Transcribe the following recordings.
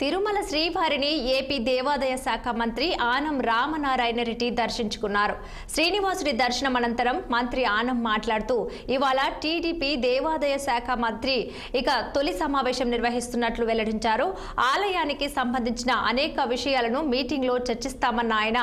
తిరుమల శ్రీవారిని ఏపీ దేవాదాయ శాఖ మంత్రి ఆనం రామనారాయణ రెడ్డి దర్శించుకున్నారు. శ్రీనివాసుడి దర్శనం అనంతరం మంత్రి ఆనం మాట్లాడుతూ ఇవాళ టీడీపీ దేవాదాయ శాఖ మంత్రి ఇక తొలి సమావేశం నిర్వహిస్తున్నట్లు వెల్లడించారు. ఆలయానికి సంబంధించిన అనేక విషయాలను మీటింగ్లో చర్చిస్తామన్న ఆయన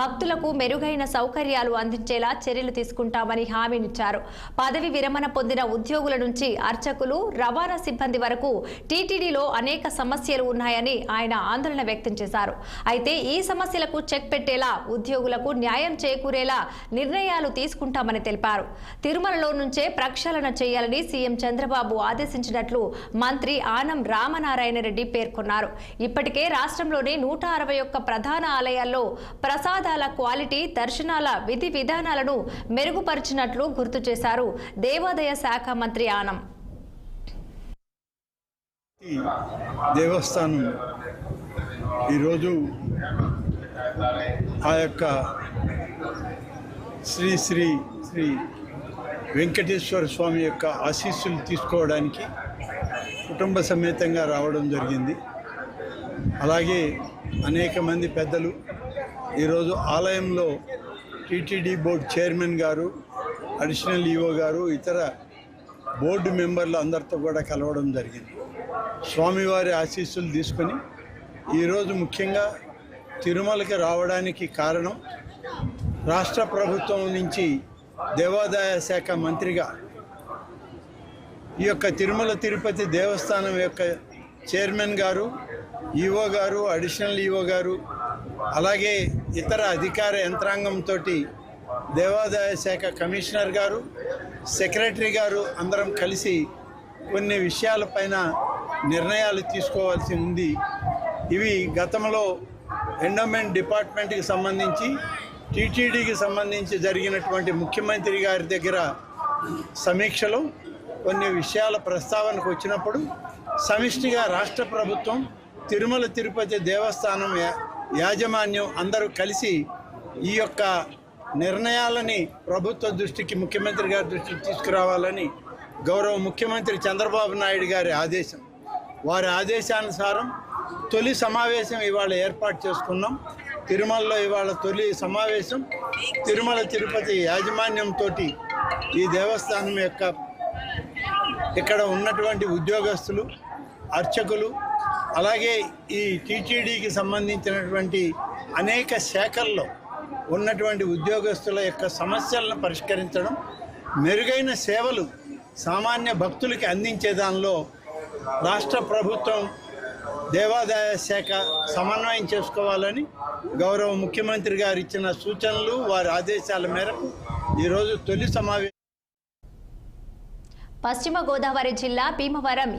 భక్తులకు మెరుగైన సౌకర్యాలు అందించేలా చర్యలు తీసుకుంటామని హామీనిచ్చారు. పదవి విరమణ పొందిన ఉద్యోగుల నుంచి అర్చకులు రవాణా సిబ్బంది వరకు టీటీడీలో అనేక సమస్యలు ఉన్నాయి ఉన్నాయని ఆయన ఆందోళన వ్యక్తం చేశారు. అయితే ఈ సమస్యలకు చెక్ పెట్టేలా ఉద్యోగులకు న్యాయం చేకూరేలా నిర్ణయాలు తీసుకుంటామని తెలిపారు. తిరుమలలో నుంచే ప్రక్షాళన చేయాలని సీఎం చంద్రబాబు ఆదేశించినట్లు మంత్రి ఆనం రామనారాయణ రెడ్డి పేర్కొన్నారు. ఇప్పటికే రాష్ట్రంలోని నూట అరవై ఒక్క ప్రధాన ఆలయాల్లో ప్రసాదాల క్వాలిటీ దర్శనాల విధి విధానాలను మెరుగుపరిచినట్లు గుర్తు చేశారు దేవాదాయ శాఖ మంత్రి ఆనం. దేవస్థానం ఈరోజు ఆ యొక్క శ్రీ శ్రీ శ్రీ వెంకటేశ్వర స్వామి యొక్క ఆశీస్సులు తీసుకోవడానికి కుటుంబ సమేతంగా రావడం జరిగింది. అలాగే అనేక మంది పెద్దలు ఈరోజు ఆలయంలో టీటీడీ బోర్డు చైర్మన్ గారు అడిషనల్ ఈఓ గారు ఇతర బోర్డు మెంబర్లు అందరితో కూడా కలవడం జరిగింది. స్వామివారి ఆశీస్సులు తీసుకొని ఈరోజు ముఖ్యంగా తిరుమలకి రావడానికి కారణం రాష్ట్ర ప్రభుత్వం నుంచి దేవాదాయ శాఖ మంత్రిగా ఈ యొక్క తిరుమల తిరుపతి దేవస్థానం యొక్క చైర్మన్ గారు ఈఓ గారు అడిషనల్ ఈఓ గారు అలాగే ఇతర అధికార యంత్రాంగంతో దేవాదాయ శాఖ కమిషనర్ గారు సెక్రటరీ గారు అందరం కలిసి కొన్ని విషయాలపైన నిర్ణయాలు తీసుకోవాల్సి ఉంది. ఇవి గతంలో ఎండోమెంట్ డిపార్ట్మెంట్కి సంబంధించి టీటీడీకి సంబంధించి జరిగినటువంటి ముఖ్యమంత్రి గారి దగ్గర సమీక్షలో కొన్ని విషయాల ప్రస్తావనకు వచ్చినప్పుడు సమిష్టిగా రాష్ట్ర ప్రభుత్వం తిరుమల తిరుపతి దేవస్థానం యా- యాజమాన్యం అందరూ కలిసి ఈ యొక్క నిర్ణయాలని ప్రభుత్వ దృష్టికి ముఖ్యమంత్రి గారి దృష్టికి తీసుకురావాలని గౌరవ ముఖ్యమంత్రి చంద్రబాబు నాయుడు గారి ఆదేశం. వారి ఆదేశానుసారం తొలి సమావేశం ఇవాళ ఏర్పాటు చేసుకున్నాం. తిరుమలలో ఇవాళ తొలి సమావేశం. తిరుమల తిరుపతి యాజమాన్యంతో ఈ దేవస్థానం యొక్క ఇక్కడ ఉన్నటువంటి ఉద్యోగస్తులు అర్చకులు అలాగే ఈ టీటీడీకి సంబంధించినటువంటి అనేక శాఖల్లో ఉన్నటువంటి ఉద్యోగస్తుల యొక్క సమస్యలను పరిష్కరించడం మెరుగైన సేవలు సామాన్య భక్తులకి అందించే దానిలో రాష్ట్ర ప్రభుత్వం దేవాదాయ శాఖ సమన్వయం చేసుకోవాలని గౌరవ ముఖ్యమంత్రి గారు ఇచ్చిన సూచనలు వారి ఆదేశాల మేరకు ఈరోజు తొలి సమావేశం. పశ్చిమ గోదావరి జిల్లా భీమవరం